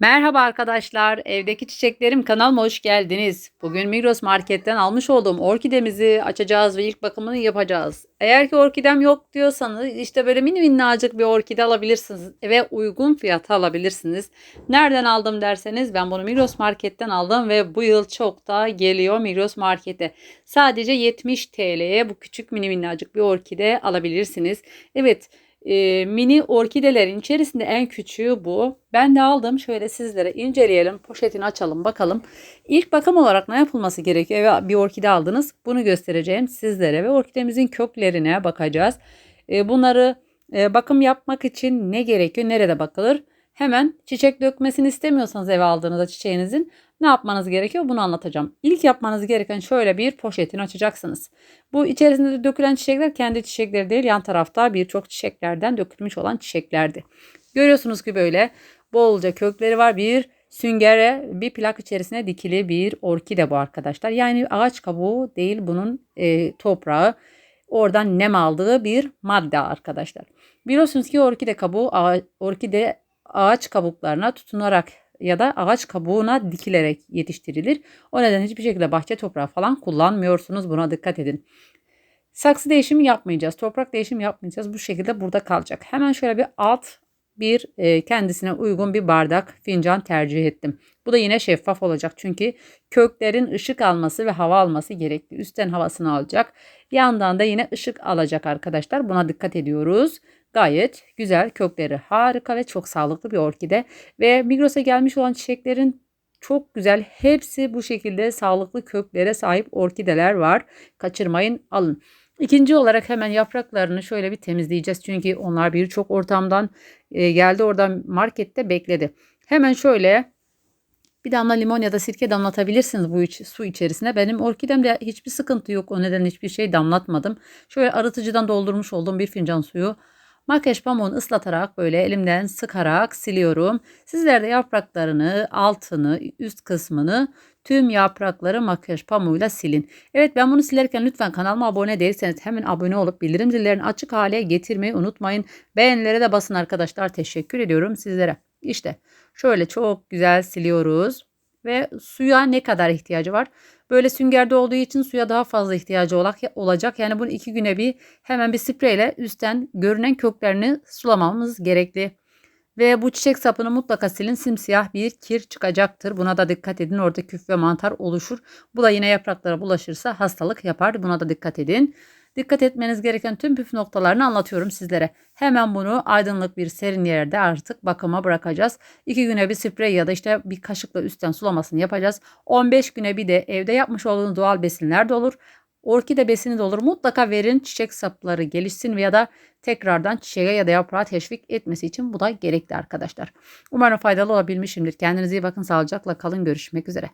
Merhaba arkadaşlar, evdeki çiçeklerim kanalıma hoş geldiniz. Bugün Migros Market'ten almış olduğum orkidemizi açacağız ve ilk bakımını yapacağız. Eğer ki orkidem yok diyorsanız işte böyle mini minnacık bir orkide alabilirsiniz ve uygun fiyata alabilirsiniz. Nereden aldım derseniz ben bunu Migros Market'ten aldım ve bu yıl çok da geliyor Migros Market'e. Sadece 70 TL'ye bu küçük mini minnacık bir orkide alabilirsiniz. Evet e, mini orkidelerin içerisinde en küçüğü bu. Ben de aldım. Şöyle sizlere inceleyelim. Poşetini açalım bakalım. İlk bakım olarak ne yapılması gerekiyor? Ve bir orkide aldınız. Bunu göstereceğim sizlere ve orkidemizin köklerine bakacağız. E, bunları e, bakım yapmak için ne gerekiyor? Nerede bakılır? Hemen çiçek dökmesini istemiyorsanız eve aldığınızda çiçeğinizin ne yapmanız gerekiyor bunu anlatacağım. İlk yapmanız gereken şöyle bir poşetini açacaksınız. Bu içerisinde de dökülen çiçekler kendi çiçekleri değil yan tarafta birçok çiçeklerden dökülmüş olan çiçeklerdi. Görüyorsunuz ki böyle bolca kökleri var. Bir süngere bir plak içerisine dikili bir orkide bu arkadaşlar. Yani ağaç kabuğu değil bunun e, toprağı. Oradan nem aldığı bir madde arkadaşlar. Biliyorsunuz ki orkide kabuğu orkide ağaç kabuklarına tutunarak ya da ağaç kabuğuna dikilerek yetiştirilir. O nedenle hiçbir şekilde bahçe toprağı falan kullanmıyorsunuz. Buna dikkat edin. Saksı değişimi yapmayacağız. Toprak değişimi yapmayacağız. Bu şekilde burada kalacak. Hemen şöyle bir alt bir e, kendisine uygun bir bardak fincan tercih ettim. Bu da yine şeffaf olacak çünkü köklerin ışık alması ve hava alması gerekli. Üstten havasını alacak. Yandan da yine ışık alacak arkadaşlar. Buna dikkat ediyoruz. Gayet güzel kökleri harika ve çok sağlıklı bir orkide. Ve Migros'a gelmiş olan çiçeklerin çok güzel. Hepsi bu şekilde sağlıklı köklere sahip orkideler var. Kaçırmayın alın. İkinci olarak hemen yapraklarını şöyle bir temizleyeceğiz. Çünkü onlar birçok ortamdan e, geldi. Oradan markette bekledi. Hemen şöyle bir damla limon ya da sirke damlatabilirsiniz bu iç, su içerisine. Benim orkidemde hiçbir sıkıntı yok. O nedenle hiçbir şey damlatmadım. Şöyle arıtıcıdan doldurmuş olduğum bir fincan suyu Makyaj pamuğunu ıslatarak böyle elimden sıkarak siliyorum. Sizler de yapraklarını, altını, üst kısmını tüm yaprakları makyaj pamuğuyla silin. Evet ben bunu silerken lütfen kanalıma abone değilseniz hemen abone olup bildirim zillerini açık hale getirmeyi unutmayın. Beğenilere de basın arkadaşlar. Teşekkür ediyorum sizlere. İşte şöyle çok güzel siliyoruz ve suya ne kadar ihtiyacı var? Böyle süngerde olduğu için suya daha fazla ihtiyacı olacak. Yani bunu iki güne bir hemen bir spreyle üstten görünen köklerini sulamamız gerekli. Ve bu çiçek sapını mutlaka silin. Simsiyah bir kir çıkacaktır. Buna da dikkat edin. Orada küf ve mantar oluşur. Bu da yine yapraklara bulaşırsa hastalık yapar. Buna da dikkat edin. Dikkat etmeniz gereken tüm püf noktalarını anlatıyorum sizlere. Hemen bunu aydınlık bir serin yerde artık bakıma bırakacağız. 2 güne bir sprey ya da işte bir kaşıkla üstten sulamasını yapacağız. 15 güne bir de evde yapmış olduğunuz doğal besinler de olur. Orkide besini de olur. Mutlaka verin çiçek sapları gelişsin veya da tekrardan çiçeğe ya da yaprağa teşvik etmesi için bu da gerekli arkadaşlar. Umarım faydalı olabilmişimdir. Kendinize iyi bakın. Sağlıcakla kalın. Görüşmek üzere.